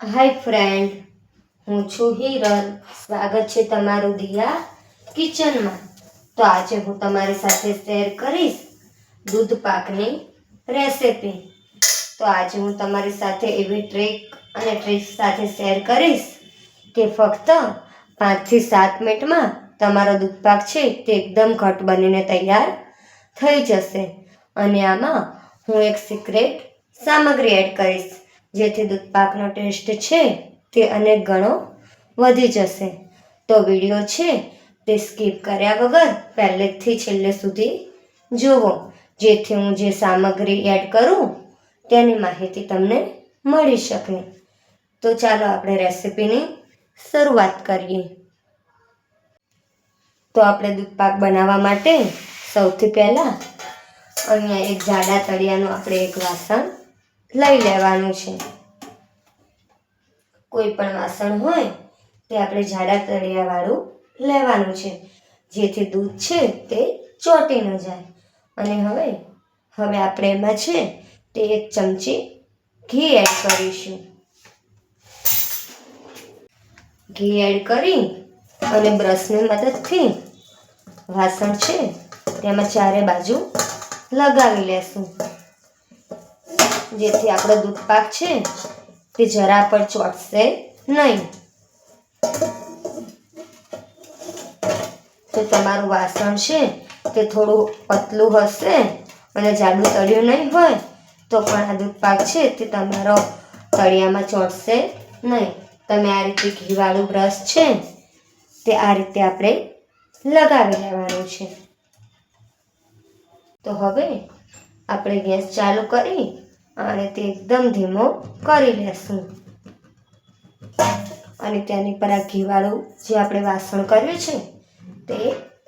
હાય friend, હું છું હિરલ. સ્વાગત છે તમારું દિયા કિચનમાં. તો આજે હું તમારી સાથે શેર કરીશ દૂધ પાકની રેસિપી. તો આજે હું તમારી સાથે એવી ટ્રીક અને ટ્રીક્સ સાથે શેર કરીશ કે ફક્ત પાંચથી સાત મિનિટમાં તમારો દૂધ પાક છે તે એકદમ ઘટ બનીને તૈયાર થઈ જશે. અને આમાં હું એક સિક્રેટ સામગ્રી એડ કરીશ. જેથી દૂધ પાકનો ટેસ્ટ છે તે અનેક ગણો વધી જશે. તો વીડિયો છે તે સ્કીપ કર્યા વગર પહેલેથી છેલ્લે સુધી જુઓ. જેથી હું જે સામગ્રી એડ કરું તેની માહિતી તમને મળી શકે. તો ચાલો આપણે રેસિપીની શરૂઆત કરીએ. તો આપણે દૂધપાક બનાવવા માટે સૌથી પહેલાં અહીંયા એક જાડા તળિયાનું આપણે એક વાસણ લઈ લેવાનું છે. કોઈ પણ વાસણ હોય તે આપણે જાડા તળિયાવાળું લેવાનું છે. જેથી દૂધ છે તે ચોંટી ન જાય. અને હવે હવે આપણે એમાં છે તે એક ચમચી ઘી એડ કરીશું. ઘી એડ કરી અને બ્રશની મદદથી વાસણ છે તેમાં ચારે બાજુ લગાવી લેશું. જેથી આપણો દૂધ પાક છે તે જરા પણ ચોટશે નહીં. તો તમારું વાસણ છે તે થોડું પતલું હશે અને જાડું તળ્યું નહીં હોય તો પણ આ દૂધ પાક છે તે તમારો તળિયામાં ચોટશે નહીં. તમે આ રીતે ઘીવાળું બ્રશ છે તે આ રીતે આપણે લગાવી લેવાનું છે. તો હવે આપણે ગેસ ચાલુ કરી અને તે એકદમ ધીમો કરી લેશું. અને તેની પર આ ઘીવાળું જે આપણે વાસણ કર્યું છે તે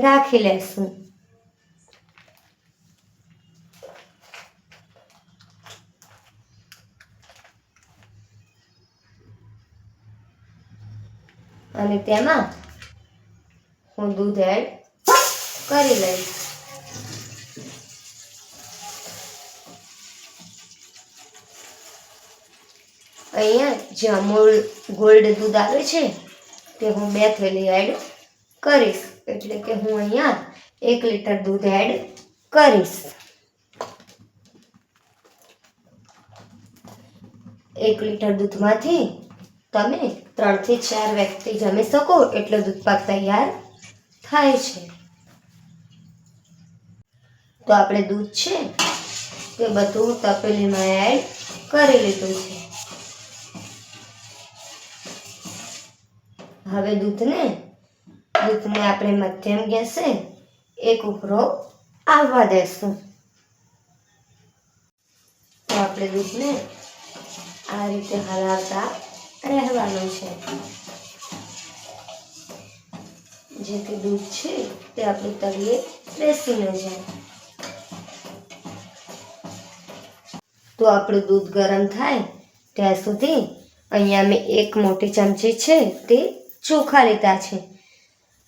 રાખી લેશું. અને તેમાં હું દૂધ એડ કરી લઈશ. અહીંયા જે અમૂલ ગોલ્ડ દૂધ આવે છે, તે હું બે થેલી એડ કરીશ. એટલે કે હું અહીંયા એક લીટર દૂધ એડ કરીશ. એક લીટર દૂધમાંથી તમે ત્રણથી ચાર વ્યક્તિ જમી શકો એટલો દૂધપાક તૈયાર થાય છે. તો આપણે દૂધ છે, તે બધું તપેલીમાં એડ કરી લીધું છે. હવે દૂધને દૂધને આપણે મધ્યમ ગેસે એક ઉભરો આવવા દેશું. તો આપણે દૂધને આ રીતે હલાવતા રહેવાનું છે. જેથી દૂધ છે તે આપણું તળીએ બેસી ન જાય તો આપણું દૂધ ગરમ થાય ત્યાં સુધી અહીંયા મેં એક મોટી ચમચી છે તે ચોખા લીધા છે.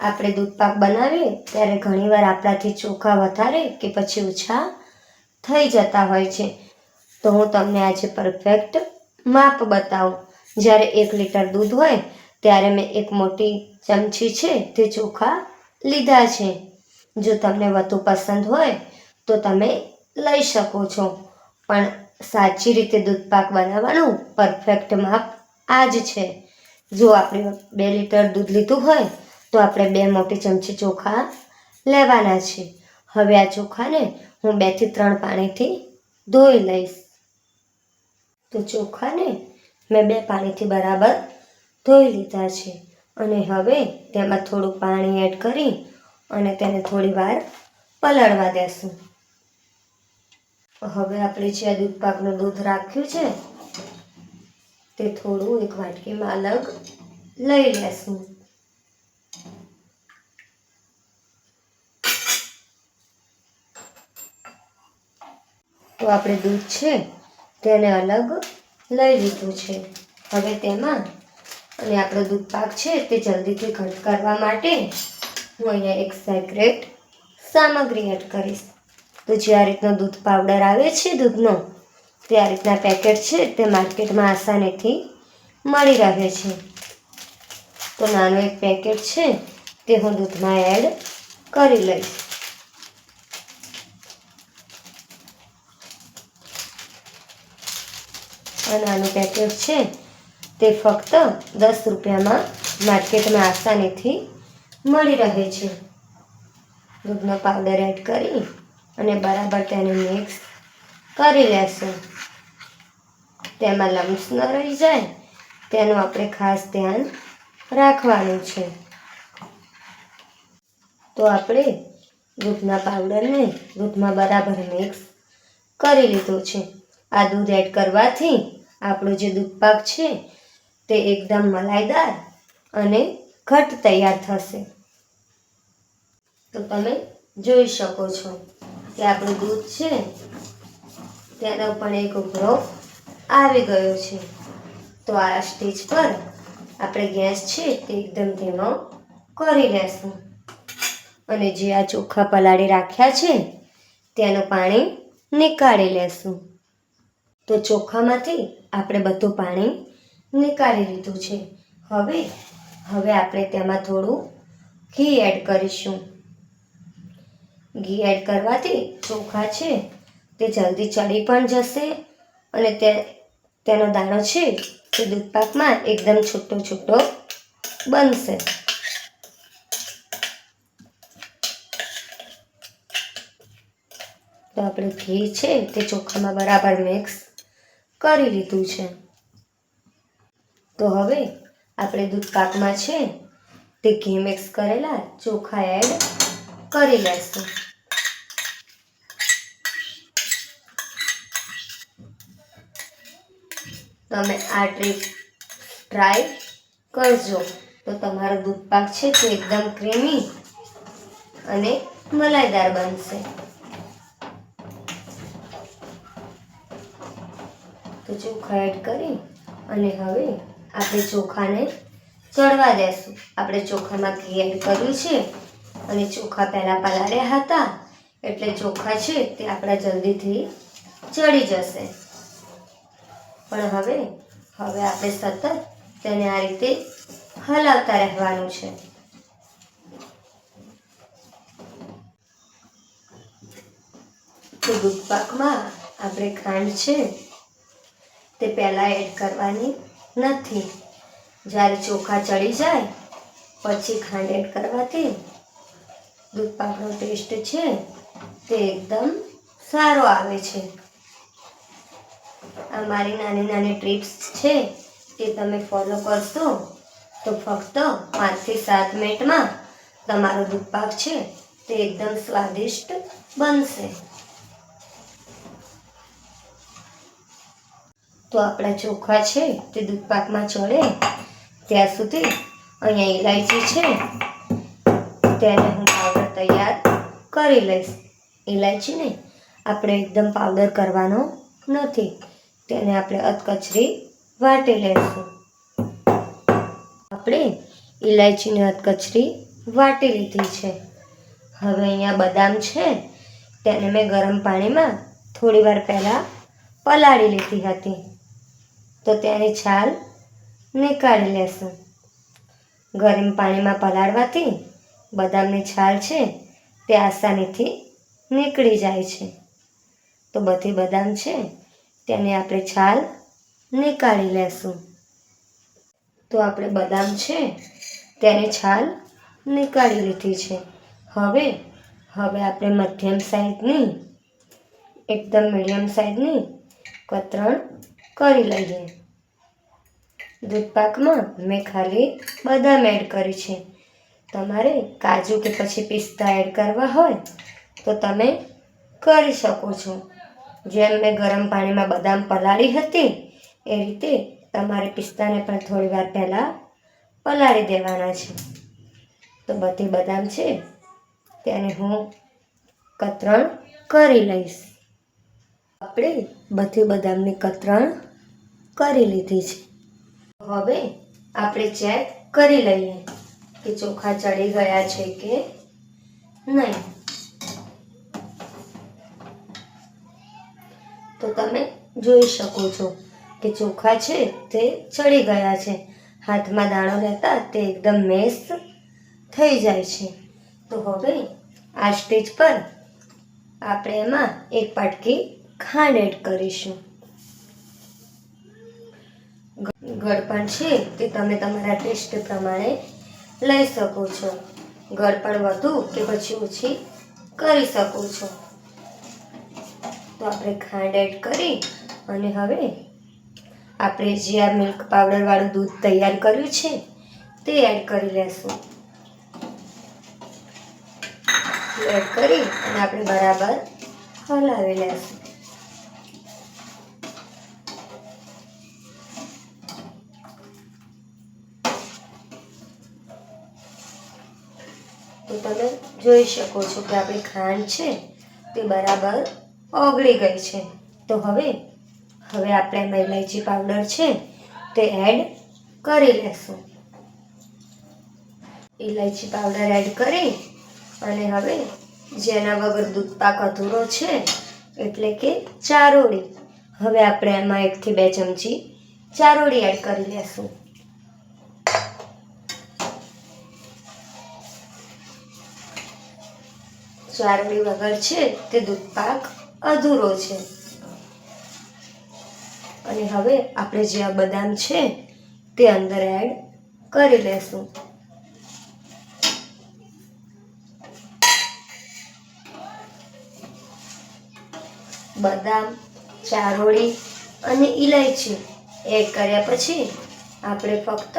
આપણે દૂધ પાક બનાવીએ, ત્યારે ઘણીવાર આપણાથી ચોખા વધારે કે પછી ઓછા થઈ જતા હોય છે. તો હું તમને આજે પરફેક્ટ માપ બતાવું. જ્યારે એક લીટર દૂધ હોય, ત્યારે મેં એક મોટી ચમચી છે તે ચોખા લીધા છે. જો તમને વધુ પસંદ હોય, તો તમે લઈ શકો છો. પણ સાચી રીતે દૂધ પાક બનાવવાનું પરફેક્ટ માપ આ જ છે. જો આપણે બે લીટર દૂધ લીધું હોય, તો આપણે બે મોટી ચમચી ચોખા લેવાના છે. હવે આ ચોખાને હું બેથી ત્રણ પાણીથી ધોઈ લઈશ. તો ચોખાને મેં બે પાણીથી બરાબર ધોઈ લીધા છે. અને હવે તેમાં થોડું પાણી એડ કરી અને તેને થોડી વાર પલાળવા દેશું. હવે આપણે જે દૂધ પાકનું દૂધ રાખ્યું છે તે થોડું એક વાટકીમાં અલગ લઈ લેશું. તો આપણે દૂધ છે તેને અલગ લઈ લીધું છે. હવે તેમાં અને આપણો દૂધ પાક છે તે જલ્દીથી ઘટ કરવા માટે હું અહીંયા એક સેક્રેટ સામગ્રી એડ કરીશ. તો જે આ રીતનો દૂધ પાવડર આવે છે દૂધનો તે આ રીતના પેકેટ છે તે માર્કેટમાં આસાનીથી મળી રહે છે. તો નાનું એક પેકેટ છે, તે હું દૂધમાં એડ કરી લઈશ. આ નાનું પેકેટ છે, તે ફક્ત દસ રૂપિયામાં માર્કેટમાં આસાનીથી મળી રહે છે. દૂધનો પાવડર એડ કરી અને બરાબર તેને મિક્સ કરી લેશું. તેમાં લમ્સ ન રહી જાય, તેનું આપણે ખાસ ધ્યાન રાખવાનું છે. તો આપણે દૂધના પાવડરને દૂધમાં બરાબર મિક્સ કરી લીધો છે. આ દૂધ એડ કરવાથી આપણું જે દૂધ પાક છે તે એકદમ મલાઈદાર અને ઘટ તૈયાર થશે. તો તમે જોઈ શકો છો કે આપણું દૂધ છે, તેનો પણ એક ઉભરો આવી ગયો છે. તો આ સ્ટેજ પર આપણે ગેસ છે તે એકદમ ધીમો કરી લેશું. અને જે આ ચોખા પલાળી રાખ્યા છે તેનું પાણી નીકાળી લેશું. તો ચોખામાંથી આપણે બધું પાણી નીકાળી લીધું છે. હવે હવે આપણે તેમાં થોડું ઘી એડ કરીશું. ઘી એડ કરવાથી ચોખા છે તે જલ્દી ચડી પણ જશે અને તે, તેનો દાણો છે તે દૂધપાકમાં એકદમ છૂટો છૂટો બનશે. તો આપણે ઘી છે તે ચોખામાં બરાબર મિક્સ કરી લીધું છે. તો હવે આપણે દૂધ પાકમાં છે તે ઘી મિક્સ કરેલા ચોખા એડ કરી લેશું તમે આ ટ્રીક ટ્રાય કરજો. તો તમારો દૂધ પાક છે તે એકદમ ક્રીમી અને મલાઈદાર બનશે. તો ચોખા એડ કરી અને હવે આપણે ચોખાને ચડવા દેશું. આપણે ચોખામાં ઘી એડ કર્યું છે અને ચોખા પહેલાં પલાળ્યા હતા. એટલે ચોખા છે તે આપણા જલ્દીથી ચડી જશે. પણ હવે હવે આપણે સતત તેને આ રીતે હલાવતા રહેવાનું છે. તો દૂધ પાકમાં આપણે ખાંડ છે તે પહેલાં એડ કરવાની નથી. જ્યારે ચોખા ચડી જાય, પછી ખાંડ એડ કરવાથી દૂધ પાકનો ટેસ્ટ છે તે એકદમ સારો આવે છે. આ મારી નાની નાની ટ્રીપ્સ છે તે તમે ફોલો કરશો, તો ફક્ત પાંચથી સાત મિનિટમાં તમારો દૂધપાક છે, તે એકદમ સ્વાદિષ્ટ બનશે. તો આપણા ચોખા છે, તે દૂધપાકમાં ચડે, ત્યાં સુધી અહીંયા ઇલાયચી છે, તેને હું પાવડર તૈયાર કરી લઈશ. ઇલાયચીને આપણે એકદમ પાવડર કરવાનો નથી. તેને આપણે અધકચરી વાટી લઈશું આપણે ઇલાયચીને અધકચરી વાટી લીધી છે. હવે અહીંયા બદામ છે, તેને મેં ગરમ પાણીમાં થોડી વાર પહેલાં પલાળી લીધી હતી. તો તેની છાલ નીકાળી લેશું. ગરમ પાણીમાં પલાળવાથી બદામની છાલ છે તે આસાનીથી નીકળી જાય છે. તો બધી બદામ છે તેને આપણે છાલ નીકાળી લેશું. તો આપણે બદામ છે, તેને છાલ નીકાળી લીધી છે. હવે હવે આપણે મધ્યમ સાઈઝની, એકદમ મીડિયમ સાઈઝની કતરણ કરી લઈએ. દૂધ પાકમાં મેં ખાલી બદામ એડ કરી છે. તમારે કાજુ કે પછી પિસ્તા એડ કરવા હોય તો તમે કરી શકો છો. જેમ મેં ગરમ પાણીમાં બદામ પલાળી હતી, એ રીતે તમારે પિસ્તાને પણ થોડી વાર પહેલાં પલાળી દેવાના છે. તો બધી બદામ છે તેને હું કતરણ કરી લઈશ. આપણે બધી બદામની કતરણ કરી લીધી છે. હવે આપણે ચેક કરી લઈએ કે ચોખા ચડી ગયા છે કે નહીં. તમે જોઈ શકો છો કે ચોખા છે તે ચડી ગયા છે. હાથમાં દાણો લેતા તે એકદમ મેસ થઈ જાય છે. તો હવે આ સ્ટેજ પર આપણે એમાં એક પાટકી ખાંડ એડ કરીશું. ગળપણ છે તે તમે તમારા ટેસ્ટ પ્રમાણે લઈ શકો છો. ગળપણ વધુ કે પછી ઓછી કરી શકો છો. તો આપણે ખાંડ એડ કરી અને હવે આપણે જે આ મિલ્ક પાવડરવાળું દૂધ તૈયાર કર્યું છે, તે એડ કરી લેશું. એડ કરી અને આપણે બરાબર હલાવી લેશું. તો તમે જોઈ શકો છો કે આપણી ખાંડ છે તે બરાબર ઓગળી ગઈ છે. તો હવે હવે આપણે એમાં ઇલાયચી પાવડર છે તે એડ કરી લેશું. ઇલાયચી પાવડર એડ કરી અને હવે જેના વગર દૂધ પાક અધૂરો છે, એટલે કે ચારોળી. હવે આપણે એમાં એકથી બે ચમચી ચારોળી એડ કરી લેશું. ચારોળી વગર છે તે દૂધ પાક અધૂરો છે. અને હવે આપણે જે આ બદામ છે, તે અંદર એડ કરી લેશું. બદામ, ચારોળી અને ઇલાયચી એડ કર્યા પછી આપણે ફક્ત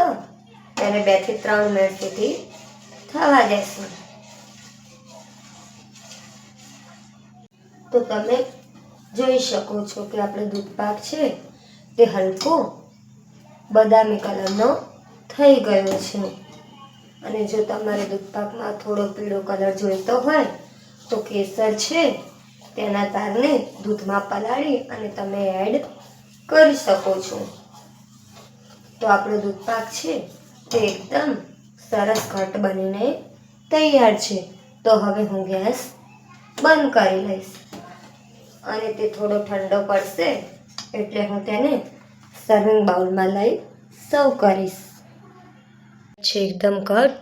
તેને બેથી ત્રણ મિનિટ સુધી થવા દેશું. તો તમે જોઈ શકો છો કે આપણે દૂધ પાક છે તે હલકો બદામી કલરનો થઈ ગયો છે. અને જો તમારે દૂધ પાકમાં થોડો પીળો કલર જોઈતો હોય તો કેસર છે તેના તારને દૂધમાં પલાળી અને તમે એડ કરી શકો છો. તો આપણો દૂધ પાક છે તે એકદમ સરસ ઘટ બનીને તૈયાર છે. તો હવે હું ગેસ બંધ કરી લઈશ. અને તે થોડો ઠંડો પડશે એટલે હું તેને સર્વિંગ બાઉલમાં લઈ સર્વ કરીશ. છે એકદમ ઘટ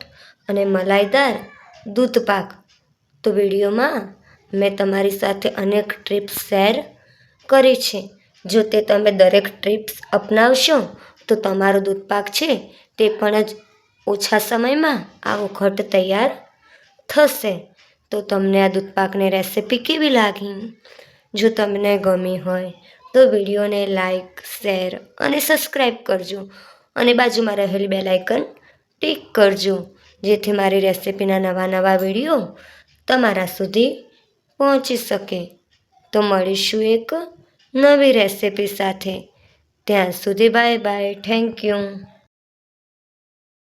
અને મલાઈદાર દૂધ પાક. તો વિડીયોમાં મેં તમારી સાથે અનેક ટ્રીપ્સ શેર કરી છે. જો તે તમે દરેક ટ્રીપ્સ અપનાવશો, તો તમારો દૂધ પાક છે તે પણ જ ઓછા સમયમાં આવો ઘટ તૈયાર થશે. તો તમને આ દૂધપાકની રેસિપી કેવી લાગી? જો તમને ગમી હોય, તો વિડીયોને લાઈક, શેર અને સબસ્ક્રાઈબ કરજો. અને બાજુમાં રહેલી બે લાઇકન ટિક કરજો, જેથી મારી રેસિપીના નવા નવા વીડિયો તમારા સુધી પહોંચી શકે. તો મળીશું એક નવી રેસિપી સાથે. ત્યાં સુધી બાય બાય, થેન્ક યુ.